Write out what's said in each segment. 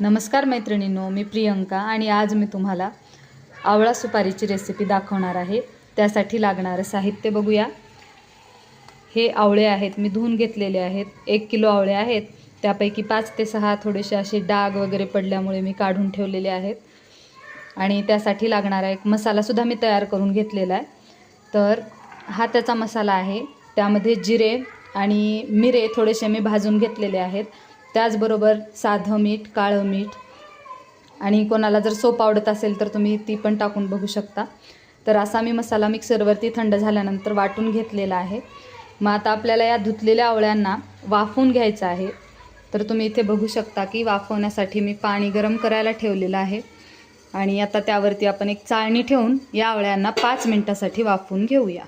नमस्कार मैत्रिणींनो मी प्रियंका आणि आज मी तुम्हाला आवळा सुपारीची रेसिपी दाखवणार आहे. त्यासाठी लागणारं साहित्य बघूया. हे आवळे आहेत मी धुवून घेतलेले आहेत. एक किलो आवळे आहेत. त्यापैकी पाच ते सहा थोडेसे असे डाग वगैरे पडल्यामुळे मी काढून ठेवलेले आहेत. आणि त्यासाठी लागणारा एक मसालासुद्धा मी तयार करून घेतलेला आहे. तर हा त्याचा मसाला आहे. त्यामध्ये जिरे आणि मिरे थोडेसे मी भाजून घेतलेले आहेत. त्याचबरोबर साधं मीठ काळं मीठ आणि कोणाला जर सोप आवडत असेल तर तुम्ही ती पण टाकून बघू शकता. तर असा मी मसाला मिक्सरवरती थंड झाल्यानंतर वाटून घेतलेला आहे. मग आता आपल्याला या धुतलेल्या आवळ्यांना वाफवून घ्यायचं आहे. तर तुम्ही इथे बघू शकता की वाफवण्यासाठी मी पाणी गरम करायला ठेवलेलं आहे. आणि आता त्यावरती आपण एक चाळणी ठेवून या आवळ्यांना पाच मिनटासाठी वाफवून घेऊया.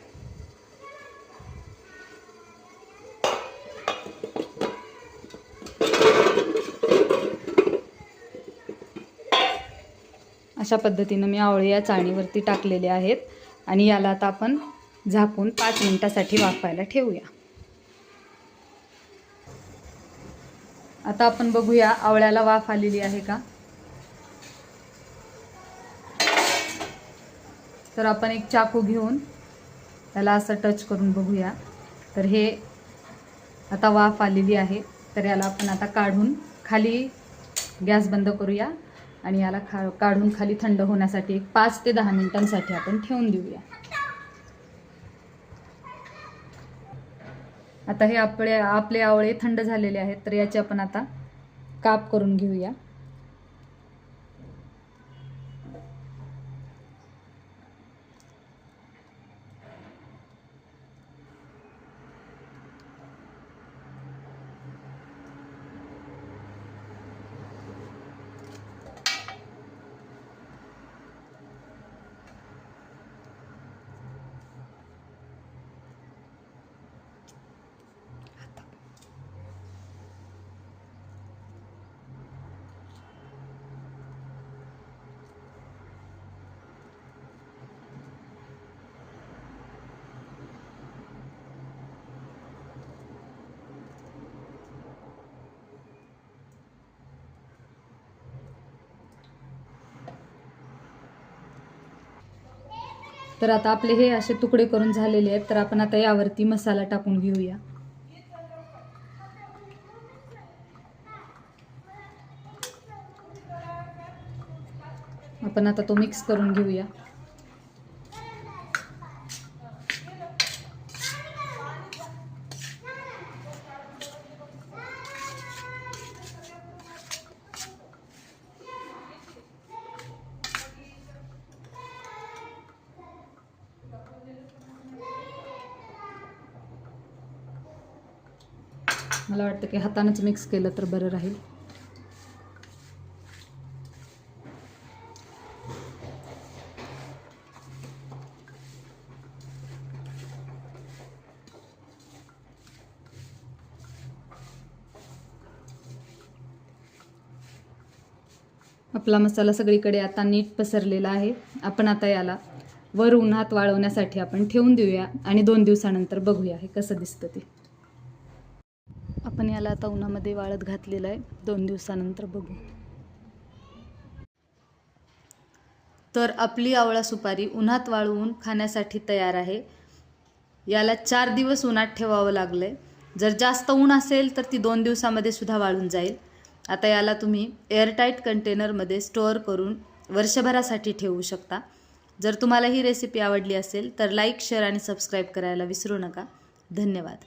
अशा पद्धतीनं मी आवळे या चाळणीवरती टाकलेले आहेत. आणि याला आता आपण झाकून पाच मिनटासाठी वाफायला ठेवूया. आता आपण बघूया आवळ्याला वाफ आलेली आहे का? तर आपण एक चाकू घेऊन त्याला असं टच करून बघूया. तर हे आता वाफ आलेली आहे. तर याला आपण आता काढून खाली गॅस बंद करूया. आणि याला खा काढून खाली थंड होण्यासाठी एक पाच ते दहा मिनिटांसाठी आपण ठेवून देऊया. आता हे आपले आपले आवळे थंड झालेले आहेत तर याचे आपण आता काप करून घेऊया. तर आता आपले हे असे तुकडे करून झालेले आहेत तर आपण आता यावरती मसाला टाकून घेऊया. आपण आता तो मिक्स करून घेऊया. मला वाटतं की हातानंच मिक्स केलं तर बरं राहील. आपला मसाला सगळीकडे आता नीट पसरलेला आहे. आपण आता याला वर उन्हात वाळवण्यासाठी आपण ठेवून देऊया आणि दोन दिवसानंतर बघूया हे कसं दिसतं ते. आपण याला आता उन्हामध्ये वाळत घातलेलं आहे. दोन दिवसानंतर बघू. तर आपली आवळा सुपारी उन्हात वाळवून खाण्यासाठी तयार आहे. याला चार दिवस उन्हात ठेवावं लागलं आहे जर जास्त ऊन असेल तर ती दोन दिवसामध्ये सुद्धा वाळून जाईल. आता याला तुम्ही एअरटाईट कंटेनरमध्ये स्टोअर करून वर्षभरासाठी ठेवू शकता. जर तुम्हाला ही रेसिपी आवडली असेल तर लाईक शेअर आणि सबस्क्राईब करायला विसरू नका. धन्यवाद.